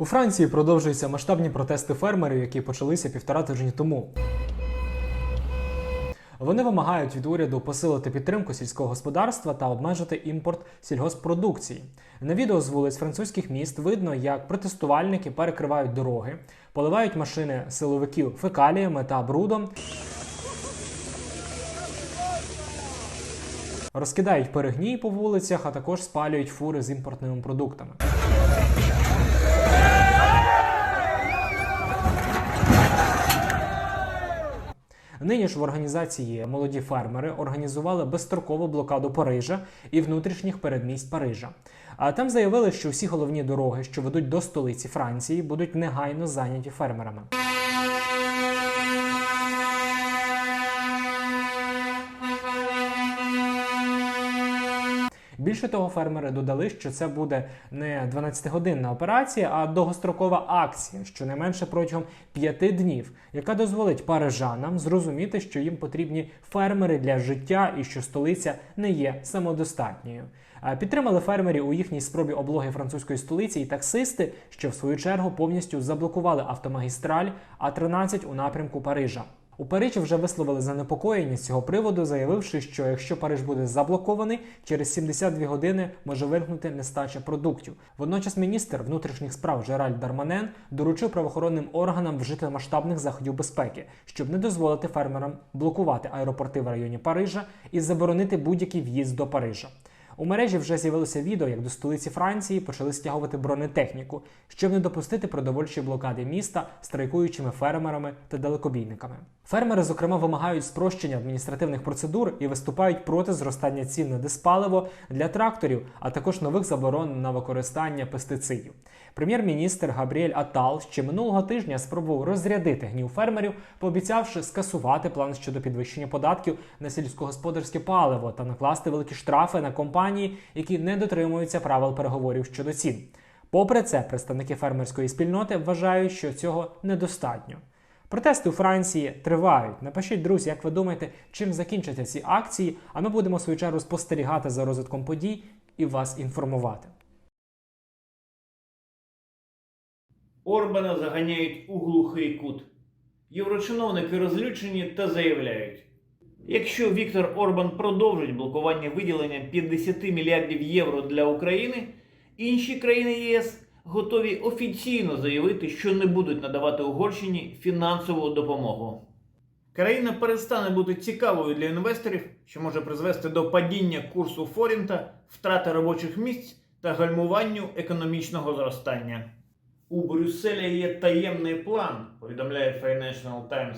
У Франції продовжуються масштабні протести фермерів, які почалися півтора тижні тому. Вони вимагають від уряду посилити підтримку сільського господарства та обмежити імпорт сільгоспродукції. На відео з вулиць французьких міст видно, як протестувальники перекривають дороги, поливають машини силовиків фекаліями та брудом. Розкидають перегній по вулицях, а також спалюють фури з імпортними продуктами. Нині ж в організації молоді фермери організували безстрокову блокаду Парижа і внутрішніх передмість Парижа. А там заявили, що всі головні дороги, що ведуть до столиці Франції, будуть негайно зайняті фермерами. Більше того, фермери додали, що це буде не 12-годинна операція, а довгострокова акція, щонайменше протягом 5 днів, яка дозволить парижанам зрозуміти, що їм потрібні фермери для життя і що столиця не є самодостатньою. Підтримали фермерів у їхній спробі облоги французької столиці і таксисти, що в свою чергу повністю заблокували автомагістраль А13 у напрямку Парижа. У Парижі вже висловили занепокоєння з цього приводу, заявивши, що якщо Париж буде заблокований, через 72 години може виникнути нестача продуктів. Водночас міністр внутрішніх справ Жераль Дарманен доручив правоохоронним органам вжити масштабних заходів безпеки, щоб не дозволити фермерам блокувати аеропорти в районі Парижа і заборонити будь-який в'їзд до Парижа. У мережі вже з'явилося відео, як до столиці Франції почали стягувати бронетехніку, щоб не допустити продовольчої блокади міста страйкуючими фермерами та далекобійниками. Фермери, зокрема, вимагають спрощення адміністративних процедур і виступають проти зростання цін на диспаливо для тракторів, а також нових заборон на використання пестицидів. Прем'єр-міністр Габріель Атал ще минулого тижня спробував розрядити гнів фермерів, пообіцявши скасувати план щодо підвищення податків на сільськогосподарське паливо та накласти великі штрафи на компанії, які не дотримуються правил переговорів щодо цін. Попри це, представники фермерської спільноти вважають, що цього недостатньо. Протести у Франції тривають. Напишіть, друзі, як ви думаєте, чим закінчаться ці акції, а ми будемо в свою чергу спостерігати за розвитком подій і вас інформувати. Орбана заганяють у глухий кут. Єврочиновники розлючені та заявляють: якщо Віктор Орбан продовжить блокування виділення 50 мільярдів євро для України, інші країни ЄС готові офіційно заявити, що не будуть надавати Угорщині фінансову допомогу. Країна перестане бути цікавою для інвесторів, що може призвести до падіння курсу Форінта, втрати робочих місць та гальмуванню економічного зростання. У Брюсселі є таємний план, повідомляє Financial Times,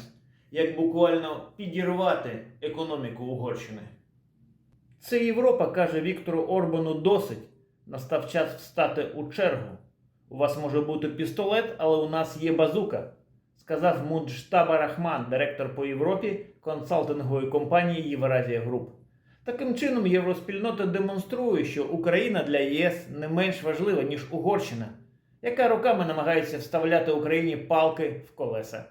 як буквально підірвати економіку Угорщини. Це Європа каже Віктору Орбану досить. Настав час встати у чергу. У вас може бути пістолет, але у нас є базука, сказав Муджтаба Рахман, директор по Європі консалтингової компанії Євразія Груп. Таким чином, євроспільнота демонструє, що Україна для ЄС не менш важлива, ніж Угорщина яка роками намагається вставляти Україні палки в колеса.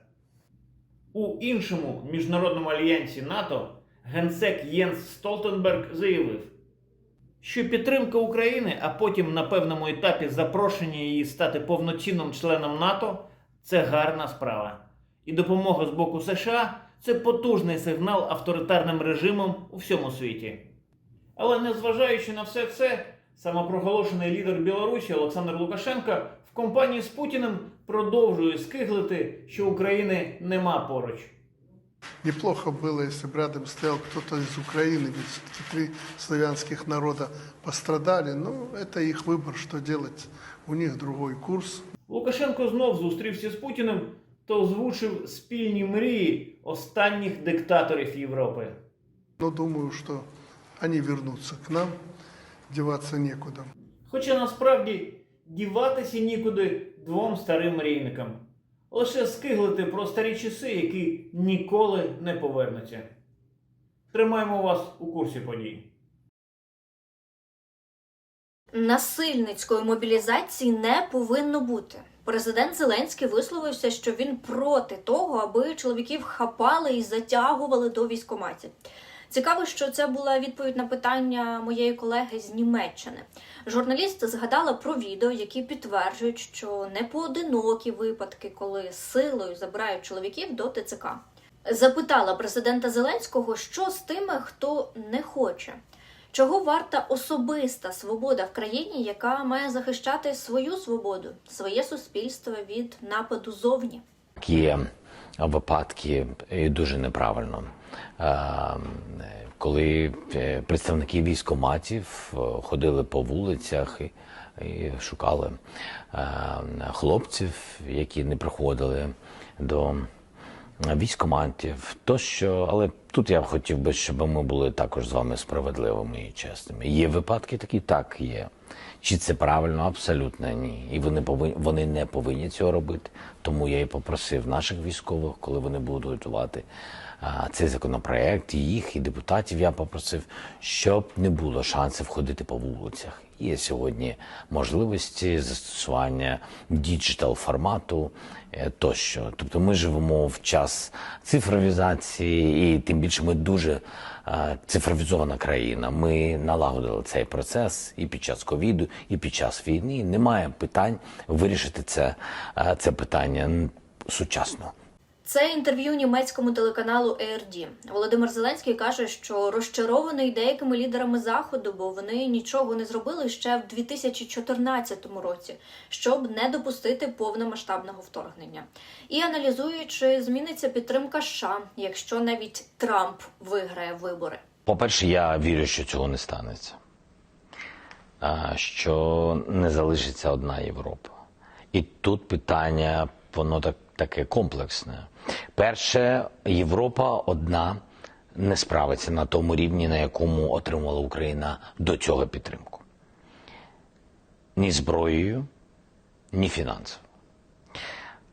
У іншому міжнародному альянсі НАТО генсек Єнс Столтенберг заявив, що підтримка України, а потім на певному етапі запрошення її стати повноцінним членом НАТО це гарна справа. І допомога з боку США це потужний сигнал авторитарним режимам у всьому світі. Але незважаючи на все це, самопроголошений лідер Білорусі Олександр Лукашенко в компанії з Путіним продовжує скиглити, що України нема поруч. Неплохо было, если бы рядом стоял кто-то из Украины, ведь все-таки три славянских народа пострадали. Ну, это их выбор, что делать. У них другой курс. Лукашенко знов зустрівся з Путіним та озвучив спільні мрії останніх диктаторів Європи. Но думаю, что они вернутся к нам, деваться некуда. Хоча насправді діватися нікуди двом старим мрійникам. Лише скиглити про старі часи, які ніколи не повернуться. Тримаємо вас у курсі подій. Насильницької мобілізації не повинно бути. Президент Зеленський висловився, що він проти того, аби чоловіків хапали і затягували до військкоматів. Цікаво, що це була відповідь на питання моєї колеги з Німеччини. Журналіст згадала про відео, які підтверджують, що не поодинокі випадки, коли силою забирають чоловіків до ТЦК. Запитала президента Зеленського, що з тими, хто не хоче. Чого варта особиста свобода в країні, яка має захищати свою свободу, своє суспільство від нападу зовні? Є випадки і дуже неправильно. Коли е, представники військоматів е, ходили по вулицях і, і шукали е, хлопців, які не приходили до військоматів, тощо, але тут я хотів би, щоб ми були також з вами справедливими і чесними. Є випадки такі, так є. Чи це правильно? Абсолютно ні. І вони повинні вони не повинні цього робити. Тому я і попросив наших військових, коли вони будуть готувати а, цей законопроект, і їх, і депутатів, я попросив, щоб не було шансів ходити по вулицях. Є сьогодні можливості застосування діджитал формату тощо. Тобто ми живемо в час цифровізації, і тим більше ми дуже е, цифровізована країна. Ми налагодили цей процес і під час ковіду, і під час війни. Немає питань вирішити це, е, це питання сучасно. Це інтерв'ю німецькому телеканалу ARD. Володимир Зеленський каже, що розчарований деякими лідерами заходу, бо вони нічого не зробили ще в 2014 році, щоб не допустити повномасштабного вторгнення. І аналізує, чи зміниться підтримка США, якщо навіть Трамп виграє вибори. По-перше, я вірю, що цього не станеться. А, Що не залишиться одна Європа. І тут питання, воно так, таке комплексне. Перше, Європа одна не справиться на тому рівні, на якому отримувала Україна до цього підтримку. Ні зброєю, ні фінансово.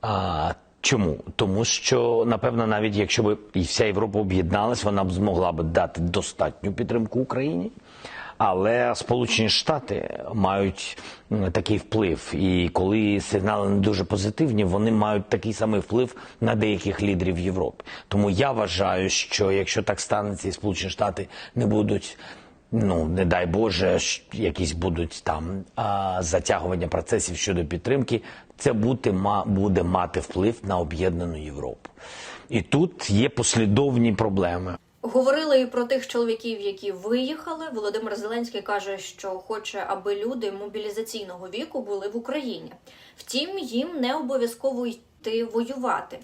А, чому? Тому що, напевно, навіть якщо б вся Європа об'єдналась, вона б змогла б дати достатню підтримку Україні. Але Сполучені Штати мають такий вплив, і коли сигнали не дуже позитивні, вони мають такий самий вплив на деяких лідерів Європи. Тому я вважаю, що якщо так станеться, і Сполучені Штати не будуть ну не дай Боже, якісь будуть там а, затягування процесів щодо підтримки, це буде, ма, буде мати вплив на об'єднану Європу. І тут є послідовні проблеми. Говорили і про тих чоловіків, які виїхали. Володимир Зеленський каже, що хоче, аби люди мобілізаційного віку були в Україні. Втім, їм не обов'язково йти воювати.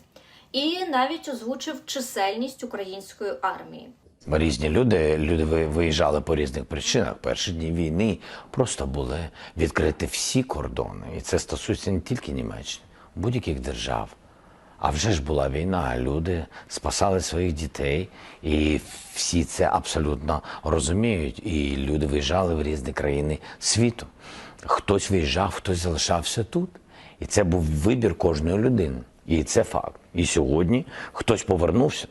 І навіть озвучив чисельність української армії. Різні люди, люди ви- виїжджали по різних причинах. Перші дні війни просто були відкриті всі кордони, і це стосується не тільки Німеччини, будь-яких держав. А вже ж була війна, люди спасали своїх дітей, і всі це абсолютно розуміють. І люди виїжджали в різні країни світу. Хтось виїжджав, хтось залишався тут. І це був вибір кожної людини. І це факт. І сьогодні хтось повернувся.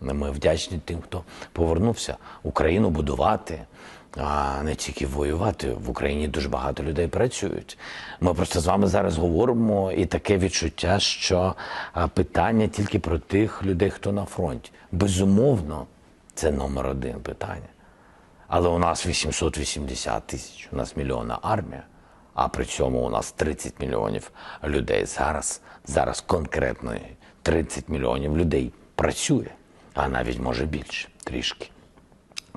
Ми вдячні тим, хто повернувся Україну будувати, а не тільки воювати. В Україні дуже багато людей працюють. Ми просто з вами зараз говоримо, і таке відчуття, що питання тільки про тих людей, хто на фронті. Безумовно, це номер один питання. Але у нас 880 тисяч, у нас мільйонна армія, а при цьому у нас 30 мільйонів людей зараз. Зараз конкретно 30 мільйонів людей працює, а навіть може більше трішки.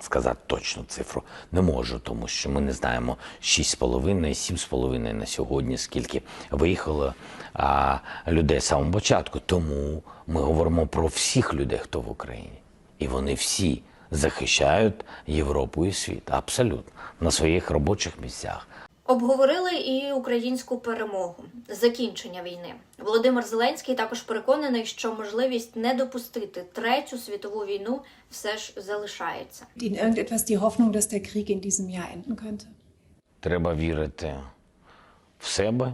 Сказати точну цифру не можу, тому що ми не знаємо 6,5, 7,5 на сьогодні, скільки виїхало а, людей з самого початку. Тому ми говоримо про всіх людей, хто в Україні. І вони всі захищають Європу і світ абсолютно на своїх робочих місцях. Обговорили і українську перемогу, закінчення війни. Володимир Зеленський також переконаний, що можливість не допустити третю світову війну все ж залишається. Ihnen irgendetwas die Hoffnung, dass der Krieg in diesem Jahr enden könnte? Треба вірити в себе,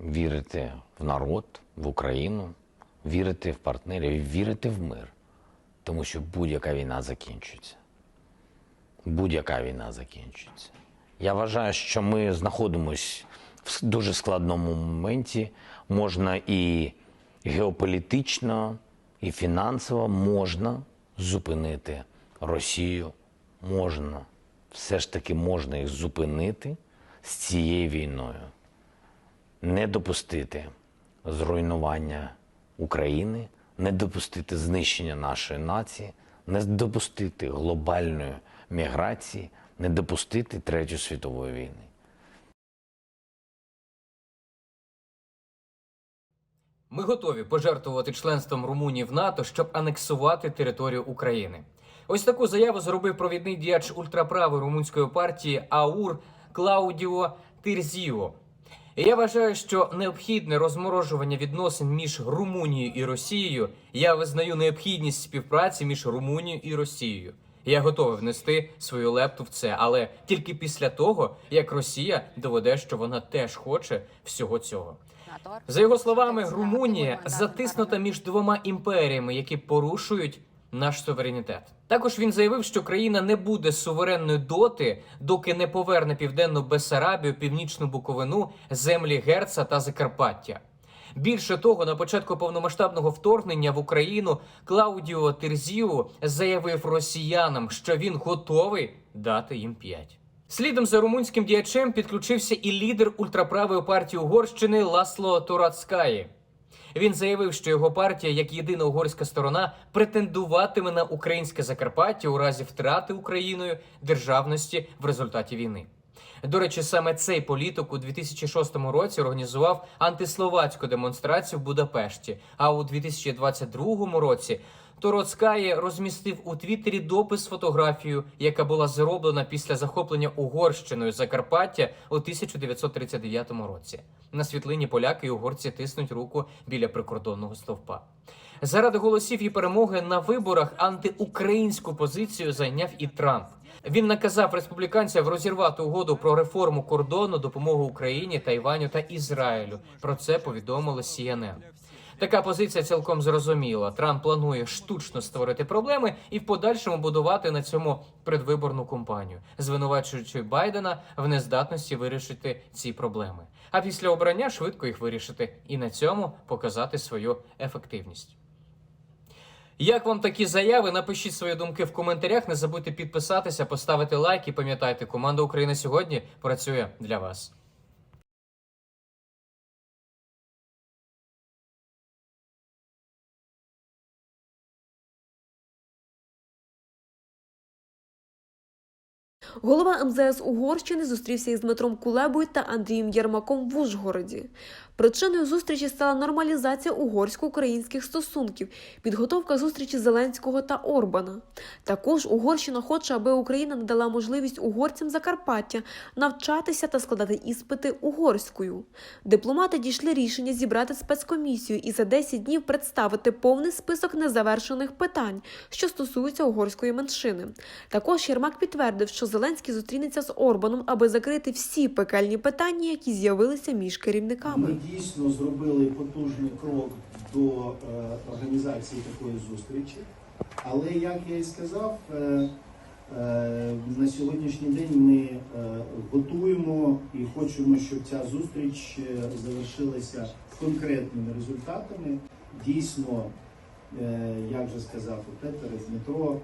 вірити в народ, в Україну, вірити в партнерів, вірити в мир. Тому що будь-яка війна закінчиться. Будь-яка війна закінчиться. Я вважаю, що ми знаходимося в дуже складному моменті. Можна і геополітично, і фінансово можна зупинити Росію можна, все ж таки можна їх зупинити з цією війною. Не допустити зруйнування України, не допустити знищення нашої нації, не допустити глобальної міграції, не допустити Третьої світової війни. Ми готові пожертвувати членством Румунії в НАТО, щоб анексувати територію України. Ось таку заяву зробив провідний діяч ультраправої румунської партії АУР Клаудіо Тирзіо. Я вважаю, що необхідне розморожування відносин між Румунією і Росією. Я визнаю необхідність співпраці між Румунією і Росією. Я готовий внести свою лепту в це, але тільки після того, як Росія доведе, що вона теж хоче всього цього. За його словами, Румунія затиснута між двома імперіями, які порушують наш суверенітет. Також він заявив, що країна не буде суверенною доти, доки не поверне південну Бессарабію, північну Буковину, землі Герца та Закарпаття. Більше того, на початку повномасштабного вторгнення в Україну Клаудіо Терзіу заявив росіянам, що він готовий дати їм п'ять. Слідом за румунським діячем підключився і лідер ультраправої партії Угорщини Ласло Турацкаї. Він заявив, що його партія, як єдина угорська сторона, претендуватиме на українське Закарпаття у разі втрати Україною державності в результаті війни. До речі, саме цей політик у 2006 році організував антисловацьку демонстрацію в Будапешті. А у 2022 році Тороцкає розмістив у Твіттері допис з фотографією, яка була зроблена після захоплення Угорщиною Закарпаття у 1939 році. На світлині поляки і угорці тиснуть руку біля прикордонного стовпа. Заради голосів і перемоги на виборах антиукраїнську позицію зайняв і Трамп. Він наказав республіканцям розірвати угоду про реформу кордону, допомогу Україні, Тайваню та Ізраїлю. Про це повідомили CNN. Така позиція цілком зрозуміла. Трамп планує штучно створити проблеми і в подальшому будувати на цьому предвиборну кампанію, звинувачуючи Байдена в нездатності вирішити ці проблеми. А після обрання швидко їх вирішити і на цьому показати свою ефективність. Як вам такі заяви? Напишіть свої думки в коментарях. Не забудьте підписатися, поставити лайк і пам'ятайте, команда України сьогодні працює для вас. Голова МЗС Угорщини зустрівся із Дмитром Кулебою та Андрієм Єрмаком в Ужгороді. Причиною зустрічі стала нормалізація угорсько-українських стосунків, підготовка зустрічі Зеленського та Орбана. Також Угорщина хоче, аби Україна надала можливість угорцям Закарпаття навчатися та складати іспити угорською. Дипломати дійшли рішення зібрати спецкомісію і за 10 днів представити повний список незавершених питань, що стосуються угорської меншини. Також Єрмак підтвердив, що Зеленський зустрінеться з Орбаном, аби закрити всі пекельні питання, які з'явилися між керівниками. Дійсно зробили потужний крок до е, організації такої зустрічі. Але як я і сказав, е, е, на сьогоднішній день ми е, готуємо і хочемо, щоб ця зустріч е, завершилася конкретними результатами. Дійсно, е, як же сказав Петер Дмитро,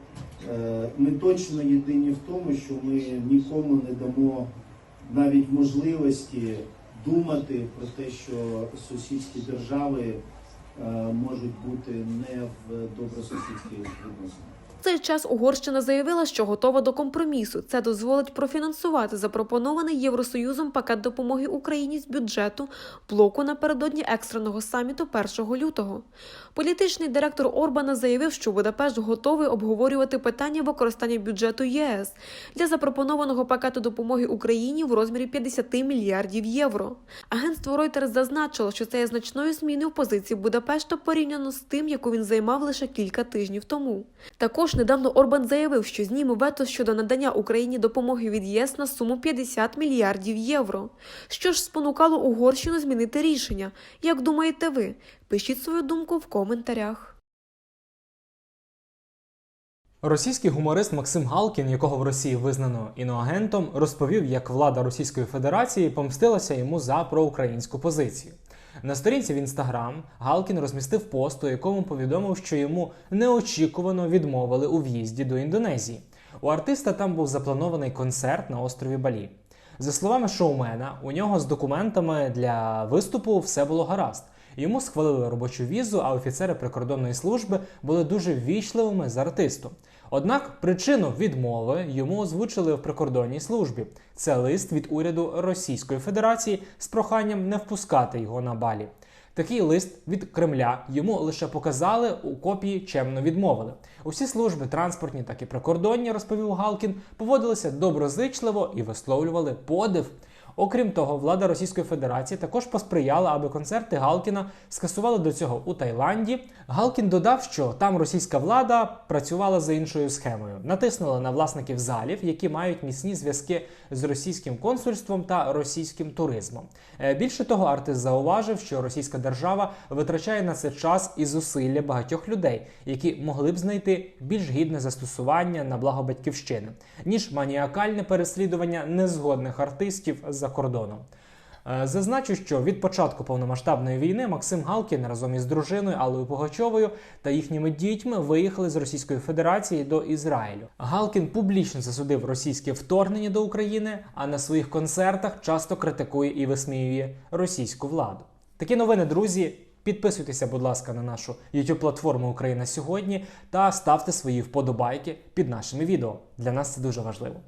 е, ми точно єдині в тому, що ми нікому не дамо навіть можливості думати про те, що сусідські держави е, можуть бути не в добросусідських відносинах. Цей час Угорщина заявила, що готова до компромісу. Це дозволить профінансувати запропонований Євросоюзом пакет допомоги Україні з бюджету блоку напередодні екстреного саміту 1 лютого. Політичний директор Орбана заявив, що Будапешт готовий обговорювати питання використання бюджету ЄС для запропонованого пакету допомоги Україні в розмірі 50 мільярдів євро. Агентство Reuters зазначило, що це є значною зміною в позиції Будапешта порівняно з тим, яку він займав лише кілька тижнів тому. Також недавно Орбан заявив, що зніме вето щодо надання Україні допомоги від ЄС на суму 50 мільярдів євро. Що ж спонукало Угорщину змінити рішення? Як думаєте ви? Пишіть свою думку в коментарях. Російський гуморист Максим Галкін, якого в Росії визнано іноагентом, розповів, як влада Російської Федерації помстилася йому за проукраїнську позицію. На сторінці в інстаграм Галкін розмістив пост, у якому повідомив, що йому неочікувано відмовили у в'їзді до Індонезії. У артиста там був запланований концерт на острові Балі. За словами шоумена, у нього з документами для виступу все було гаразд. Йому схвалили робочу візу, а офіцери прикордонної служби були дуже ввічливими з артистом. Однак причину відмови йому озвучили в прикордонній службі. Це лист від уряду Російської Федерації з проханням не впускати його на балі. Такий лист від Кремля йому лише показали у копії чемно відмовили. Усі служби транспортні, так і прикордонні, розповів Галкін, поводилися доброзичливо і висловлювали подив. Окрім того, влада Російської Федерації також посприяла, аби концерти Галкіна скасували до цього у Таїланді. Галкін додав, що там російська влада працювала за іншою схемою, натиснула на власників залів, які мають міцні зв'язки з російським консульством та російським туризмом. Е, Більше того, артист зауважив, що російська держава витрачає на це час і зусилля багатьох людей, які могли б знайти більш гідне застосування на благо батьківщини, ніж маніакальне переслідування незгодних артистів за кордоном. Е, Зазначу, що від початку повномасштабної війни Максим Галкін разом із дружиною Аллою Пугачовою та їхніми дітьми виїхали з Російської Федерації до Ізраїлю. Галкін публічно засудив російське вторгнення до України, а на своїх концертах часто критикує і висміює російську владу. Такі новини, друзі. Підписуйтеся, будь ласка, на нашу youtube платформу Україна сьогодні та ставте свої вподобайки під нашими відео. Для нас це дуже важливо.